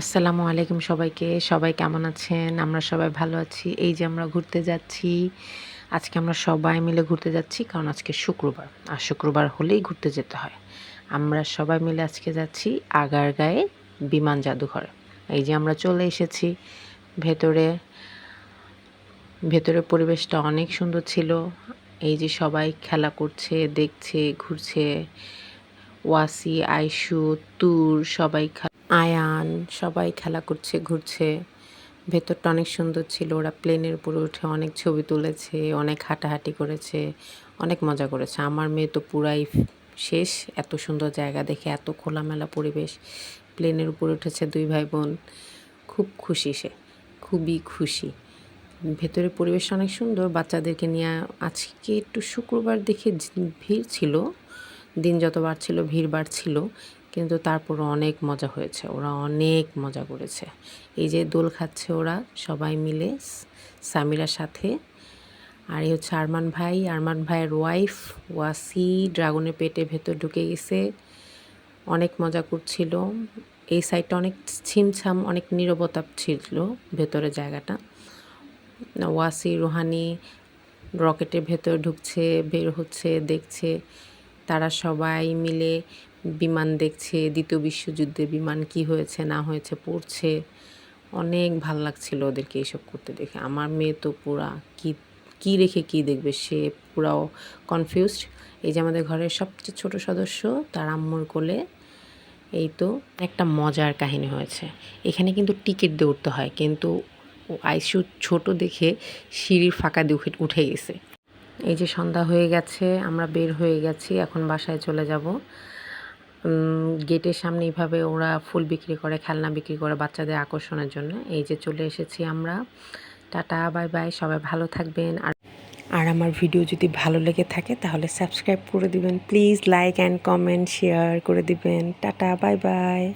আসসালামু আলাইকুম সবাইকে। সবাই কেমন আছেন? আমরা সবাই ভালো আছি। এই যে আমরা ঘুরতে যাচ্ছি, আজকে আমরা সবাই মিলে ঘুরতে যাচ্ছি, কারণ আজকে শুক্রবার। আর শুক্রবার হলেই ঘুরতে যেতে হয়। আমরা সবাই মিলে আজকে যাচ্ছি আগার আগারগাঁয়ে বিমান জাদুঘরে। এই যে আমরা চলে এসেছি। ভেতরে, ভেতরের পরিবেশটা অনেক সুন্দর ছিল। এই যে সবাই খেলা করছে, দেখছে, ঘুরছে। ওয়াসি, আইসু, তুর সবাই আয়ান সবাই খেলা করছে, ঘুরছে। ভেতরটা অনেক সুন্দর ছিল। ওরা প্লেনের উপরে উঠে অনেক ছবি তুলেছে, অনেক হাঁটাহাঁটি করেছে, অনেক মজা করেছে। আমার মেয়ে তো পুরাই শেষ। এত সুন্দর জায়গা দেখে, এত খোলামেলা পরিবেশ। প্লেনের উপরে উঠেছে দুই ভাই বোন খুব খুশি সে। খুবই খুশি। ভেতরের পরিবেশ অনেক সুন্দর। বাচ্চাদেরকে নিয়ে আজকে একটু শুক্রবার দেখে ভিড় ছিল। দিন যত বাড়ছিল ভিড় বাড়ছিল। কিন্তু তারপর অনেক মজা হয়েছে, ওরা অনেক মজা করেছে। এই যে দোল খাচ্ছে ওরা সবাই মিলে, সামিরার সাথে। আর এই হচ্ছে আরমান ভাই, আরমান ভাইয়ের ওয়াইফ ওয়াসি, ড্রাগনের পেটে ভেতর ঢুকে গেছে। অনেক মজা করছিল। এই সাইডটা অনেক ছিমছাম, অনেক নীরবতা ছিল ভেতরে জায়গাটা। ওয়াসি, রুহানি রকেটের ভেতর ঢুকছে, বের হচ্ছে, দেখছে। তারা সবাই মিলে বিমান দেখছে, দ্বিতীয় বিশ্বযুদ্ধে বিমান কি হয়েছে, না হয়েছে, পড়ছে। অনেক ভালো লাগছিল ওদেরকে এইসব করতে দেখে। আমার মেয়ে তো পুরা কি কি রেখে কি দেখবে, সে পুরাও কনফিউজড এই যে আমাদের ঘরের সবচেয়ে ছোট সদস্য, তার আম্মুর কোলে এই তো একটা মজার কাহিনী হয়েছে। এখানে কিন্তু টিকিট দিয়ে উঠতে হয়, কিন্তু আইসু ছোট দেখে সিঁড়ির ফাঁকা দিয়ে উঠে- উঠে গেছে। এই যে সন্ধ্যা হয়ে গেছে, আমরা বের হয়ে গেছি, এখন বাসায় চলে যাব। গেটের সামনে এইভাবে ওরা ফুল বিক্রি করে, খেলনা বিক্রি করে বাচ্চাদের আকর্ষণের জন্য। এই যে চলে এসেছি আমরা। টাটা, বাই বাই, সবাই ভালো থাকবেন। আর আর আমার ভিডিও যদি ভালো লেগে থাকে তাহলে সাবস্ক্রাইব করে দিবেন। Please like and comment, share করে দিবেন। Tata, bye bye.